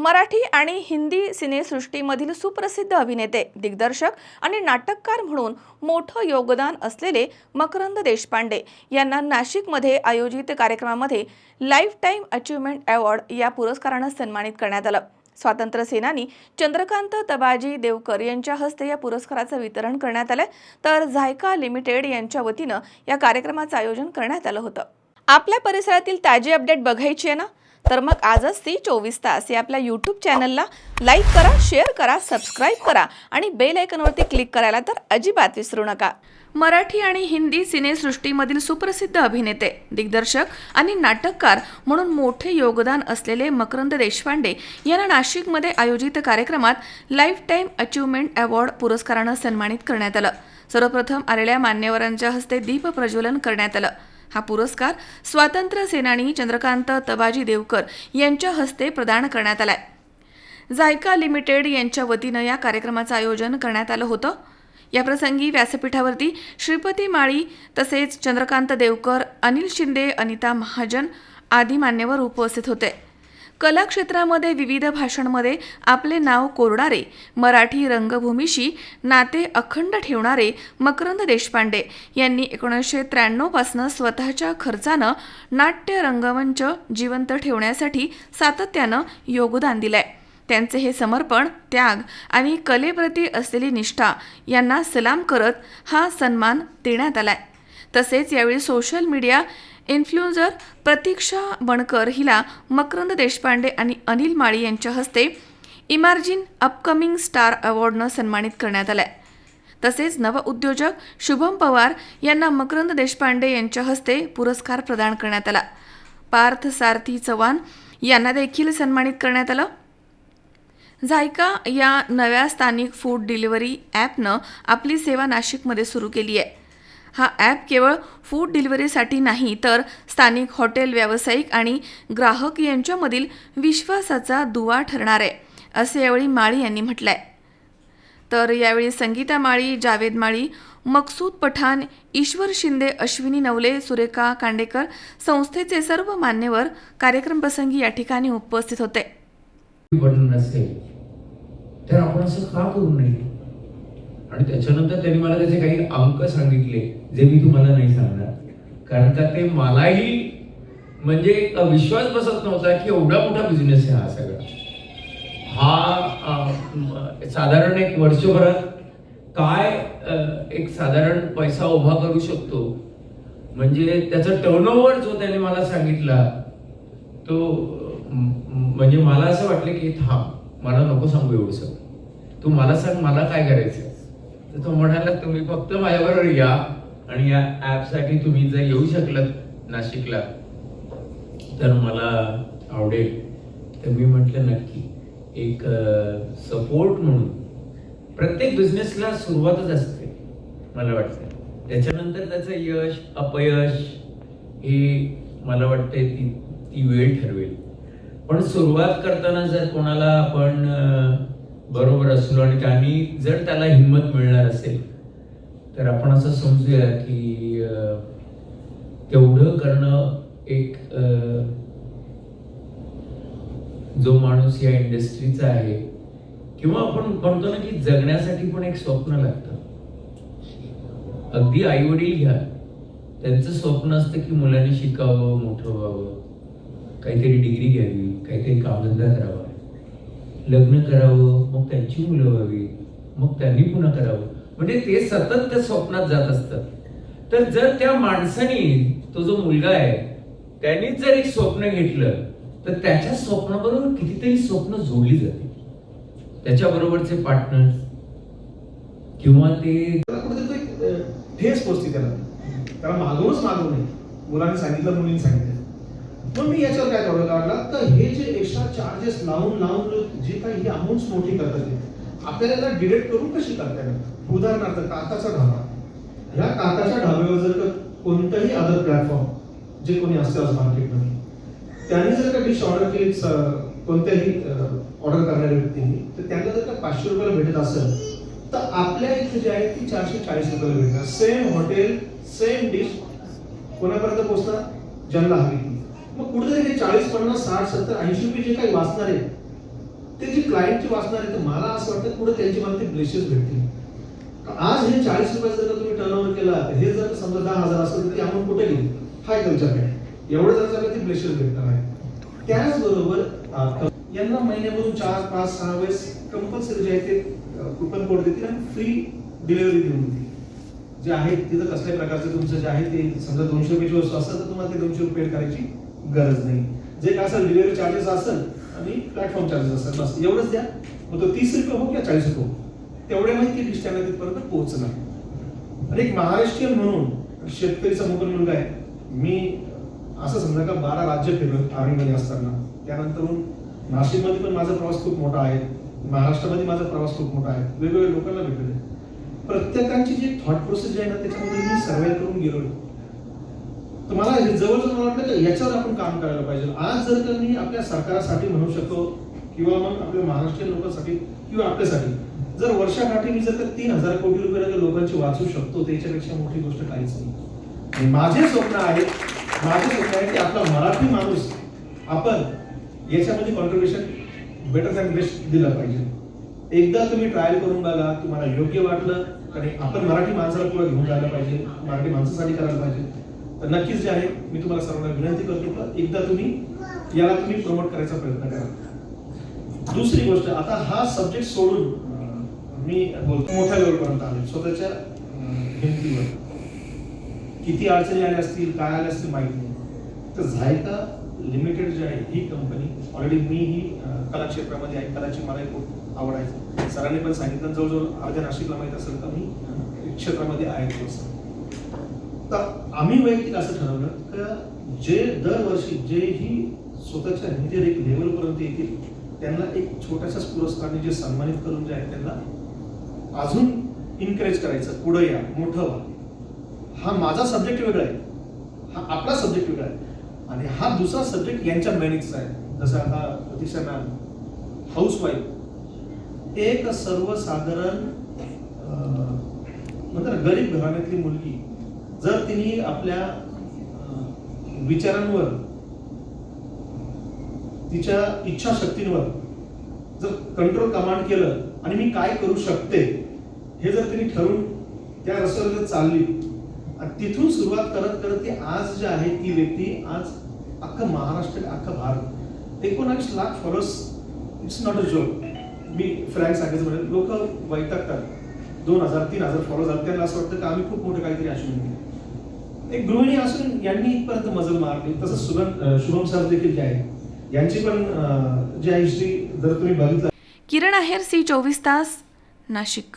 मराठी आणि हिंदी सिनेसृष्टीमधील सुप्रसिद्ध अभिनेते दिग्दर्शक आणि नाटककार म्हणून मोठं योगदान असलेले मकरंद देशपांडे यांना नाशिकमध्ये आयोजित कार्यक्रमामध्ये लाईफ टाईम अचीवमेंट अवॉर्ड या पुरस्कारानं सन्मानित करण्यात आलं. स्वातंत्र्य सेनानी चंद्रकांत तबाजी देवकर यांच्या हस्ते या पुरस्काराचं वितरण करण्यात आलं तर झायका लिमिटेड यांच्या वतीनं या कार्यक्रमाचं आयोजन करण्यात आलं होतं. आपल्या परिसरातील ताजी अपडेट बघायची आहे ना? तर मग आजच ती चोवीस तास या आपल्या यूट्यूब चॅनलला लाईक करा शेअर करा सबस्क्राईब करा आणि बेल आयकनवरती क्लिक करायला तर अजिबात विसरू नका. मराठी आणि हिंदी सिनेसृष्टीमधील सुप्रसिद्ध अभिनेते दिग्दर्शक आणि नाटककार म्हणून मोठे योगदान असलेले मकरंद देशपांडे यांना नाशिकमध्ये आयोजित कार्यक्रमात लाईफ टाईम अचिव्हमेंट अवॉर्ड पुरस्कारानं सन्मानित करण्यात आलं. सर्वप्रथम आलेल्या मान्यवरांच्या हस्ते दीप प्रज्वलन करण्यात आलं. हा पुरस्कार स्वातंत्र्य सेनानी चंद्रकांत तबाजी देवकर यांच्या हस्ते प्रदान करण्यात आलाय. झायका लिमिटेड यांच्या वतीनं या कार्यक्रमाचं आयोजन करण्यात आलं होतं. याप्रसंगी व्यासपीठावरती श्रीपती माळी तसेच चंद्रकांत देवकर अनिल शिंदे अनिता महाजन आदी मान्यवर उपस्थित होते. कला क्षेत्रामध्ये विविध भाषांमध्ये आपले नाव कोरणारे मराठी रंगभूमीशी नाते अखंड ठेवणारे मकरंद देशपांडे यांनी एकोणीसशे त्र्याण्णवपासनं स्वतःच्या खर्चानं नाट्य रंगमंच जिवंत ठेवण्यासाठी सातत्यानं योगदान दिलंय. त्यांचे हे समर्पण त्याग आणि कलेप्रती असलेली निष्ठा यांना सलाम करत हा सन्मान देण्यात आलाय. तसेच यावेळी social media influencer Pratiksha Bankar हिला मकरंद देशपांडे आणि अनिल माळी यांच्या हस्ते इमार्जिन अपकमिंग स्टार अवॉर्डनं सन्मानित करण्यात आलंय. तसेच नवउद्योजक शुभम पवार यांना मकरंद देशपांडे यांच्या हस्ते पुरस्कार प्रदान करण्यात आला. पार्थ सारथी चव्हाण यांना देखील सन्मानित करण्यात आलं. झायका या नव्या स्थानिक फूड डिलिव्हरी ॲपनं आपली सेवा नाशिकमध्ये सुरू केली आहे. हा ॲप केवळ फूड डिलिव्हरीसाठी नाही तर स्थानिक हॉटेल व्यावसायिक आणि ग्राहक यांच्यामधील विश्वासाचा दुवा ठरणार आहे असे यावेळी माळी यांनी म्हटलं आहे तर यावेळी संगीता माळी जावेद माळी मकसूद पठाण ईश्वर शिंदे अश्विनी नवले सुरेखा कांडेकर संस्थेचे सर्व मान्यवर कार्यक्रमप्रसंगी या ठिकाणी उपस्थित होते. तर आपण असं का करू नये? आणि त्याच्यानंतर त्यांनी मला त्याचे काही अंक सांगितले. जे मी तुम्हाला नाही सांगणार. कारण का ते मलाही म्हणजे विश्वास बसत नव्हता की एवढा मोठा बिझनेस आहे हा सगळा. हा साधारण एक वर्षभरात काय एक साधारण पैसा उभा करू शकतो? म्हणजे त्याचा टर्नओव्हर जो त्याने मला सांगितला तो म्हणजे मला असं वाटलं की थांब मला नको सांगू एवढं सगळं तू मला सांग मला काय करायचं तर तो म्हणाला तुम्ही फक्त माझ्याबरोबर या आणि या ॲपसाठी तुम्ही जर येऊ शकलात नाशिकला तर मला आवडेल. तर मी म्हटलं नक्की एक सपोर्ट म्हणून. प्रत्येक बिझनेसला सुरुवातच असते मला वाटतं. त्याच्यानंतर त्याचं यश अपयश हे मला वाटते ती ती वेळ ठरवेल. पण सुरुवात करताना जर कोणाला आपण बरोबर असलो आणि त्यांनी जर त्याला हिंमत मिळणार असेल तर आपण असं समजूया की अं, तेवढं करणं एक अं, जो माणूस या इंडस्ट्रीचा आहे किंवा आपण म्हणतो ना की जगण्यासाठी पण एक स्वप्न लागतं. अगदी आई वडील घ्या. त्यांचं स्वप्न असतं की मुलांनी शिकावं मोठं व्हावं. काहीतरी डिग्री घ्यावी काहीतरी कामधंदा करावा लग्न करावं मग त्यांची मुलं व्हावी. मग त्यांनी पुन्हा करावं. म्हणजे ते सतत त्या स्वप्नात जात असतात. तर जर त्या माणसाने तो जो मुलगा आहे त्यांनीच जर एक स्वप्न घेतलं तर त्याच्या स्वप्नाबरोबर कितीतरी स्वप्न जोडली जाते त्याच्याबरोबरचे पार्टनर किंवा ते ठेस पोचते त्याला. त्याला मागवूनच मागवू नये. मुलाने सांगितलं मुलीने सांगितलं. पण मी याच्यावर काय काढला तर हे जे एक्स्ट्रा चार्जेस लावून लावून जे काही हे अमाऊंट मोठी करतात आपल्याला डिडेक्ट करून कशी करता येणार? उदाहरणार्थ काकाचा ढाबा. ह्या काकाच्या ढाब्यावर जर का कोणतंही अदर प्लॅटफॉर्म जे कोणी असतं आज मार्केटमध्ये त्यांनी जर का डिश ऑर्डर केली कोणत्याही ऑर्डर करणाऱ्या व्यक्तींनी तर त्यांना जर का पाचशे रुपयाला भेटत असेल तर आपल्या इथे जे आहे ती चारशे चाळीस रुपयाला भेटणार. सेम हॉटेल सेम डिश कोणापर्यंत पोहोचणार? ज्यांना हवी ती. मग कुठेतरी हे चाळीस पन्नास साठ सत्तर ऐंशी रुपये जे काही वाचणार आहे ते जे क्लायंटची वाचणार आहे तर मला असं वाटतं पुढे त्यांची मला ते ब्लेसेस भेटतील. आज हे चाळीस रुपये जर तुम्ही तुम्ही टर्नओव्हर केला तर हे जर समजा दहा हजार असेल तर ते अमाऊंट कुठे गेली? हाय कल्चरकडे एवढं जर झालं ते ब्लेसेस भेटणार आहे. त्याचबरोबर यांना महिन्यामधून चार पाच सहा वेळेस कंपल्सरी जे आहे ते कुपन कोड देतील आणि फ्री डिलिव्हरी देऊन देतील. जे आहे तिथं कसल्या प्रकारचं तुमचं जे आहे ते समजा दोनशे रुपयाची वस्तू असेल तर तुम्हाला ते दोनशे रुपये करायची गरज नाही. जे काय असेल डिलिव्हरी चार्जेस असेल आणि प्लॅटफॉर्म चार्जेस असतात. बस एवढंच द्या. मग तो तीस रुपये हो किंवा चाळीस रुपये हो. तेवढ्या माहिती डिश त्यांना तिथपर्यंत पोहोचणार आणि एक महाराष्ट्रीयन म्हणून शेतकरीचा मोबाईल मुलगा आहे मी असं समजा का बारा राज्य फिरलो आर्मीमध्ये असताना. त्यानंतर नाशिकमध्ये पण माझा प्रवास खूप मोठा आहे. महाराष्ट्रामध्ये माझा प्रवास खूप मोठा आहे. वेगवेगळ्या लोकांना भेटले प्रत्येकाची जी थॉट प्रोसेस जी आहे ना त्याच्यामध्ये मी सर्वे करून गेलो तर मला हे जवळजवळ मला वाटलं की? याच्यावर आपण काम करायला पाहिजे. आज जर का मी आपल्या सरकारासाठी म्हणू शकतो किंवा मग आपल्या महाराष्ट्रीयन लोकांसाठी किंवा आपल्यासाठी जर वर्षाकाठी मी जर का तीन हजार कोटी रुपये लोकांची वाचू शकतो त्याच्यापेक्षा मोठी गोष्ट काहीच नाही. माझे स्वप्न आहे माझे स्वप्न आहे की आपला मराठी माणूस आपण याच्यामध्ये कॉन्ट्रीब्युशन बेटर दॅन बेस्ट दिलं पाहिजे. एकदा तुम्ही ट्रायल करून बघा तुम्हाला योग्य वाटलं आणि आपण मराठी माणसाला पुढे घेऊन जायला पाहिजे मराठी माणसासाठी करायला पाहिजे. तर नक्कीच जे आहे मी तुम्हाला सर्वांना विनंती करतो का? एकदा तुम्ही याला तुम्ही प्रमोट करायचा प्रयत्न करा. दुसरी गोष्ट आता हा सब्जेक्ट सोडून मी बोलतो मोठ्या लेवलपर्यंत आले स्वतःच्या अं, भिंतीवर. किती अडचणी आल्या असतील काय आल्या असतील माहीत नाही. तर झायका लिमिटेड जी आहे ही कंपनी ऑलरेडी मी ही कला क्षेत्रामध्ये आहे. कलाची मला खूप आवड आहे सरांनी पण सांगितलं जवळजवळ अर्ध्या नाशिकला माहीत असेल तर मी क्षेत्रामध्ये आहे तर आम्ही वैयक्तिक असं ठरवलं का जे दरवर्षी जे ही स्वतःच्या हिंदी एक लेवलपर्यंत येतील त्यांना एक छोट्याशाच पुरस्कारने जे सन्मानित करून जे आहे त्यांना अजून इन्करेज करायचं पुढं या मोठं व्हा. हा माझा सब्जेक्ट वेगळा आहे. हा आपला सब्जेक्ट वेगळा आहे. आणि हा दुसरा सब्जेक्ट यांच्या मेहनतीचा आहे. जसं आता प्रतीक्षा मॅम हाऊसवाईफ एक सर्वसाधारण अं, म्हणतात गरीब घराण्यातली मुलगी जर तिने आपल्या विचारांवर तिच्या इच्छाशक्तींवर जर कंट्रोल कमांड केलं आणि मी काय करू शकते हे जर तिने ठरवून त्या रस्त्यावर जर चालली आणि तिथून सुरुवात करत करत ती आज जे आहे ती व्यक्ती आज अख्खं महाराष्ट्र अख्खं भारत एकोणावीस lakh followers it's not a joke me frank सांगायचं म्हणजे लोक वैतागतात दोन हजार तीन हजार फॉलो झाले त्यांना असं वाटतं की आम्ही खूप मोठं काहीतरी असून केलं. एक गृहिणी असून यांनी इथपर्यंत मजल मारली. तसंच सुगम शुभम सर देखील जे आहे यांची पण जे हिस्ट्री जर तुम्ही बघितलं किरण आहेर सी चोवीस तास नाशिक.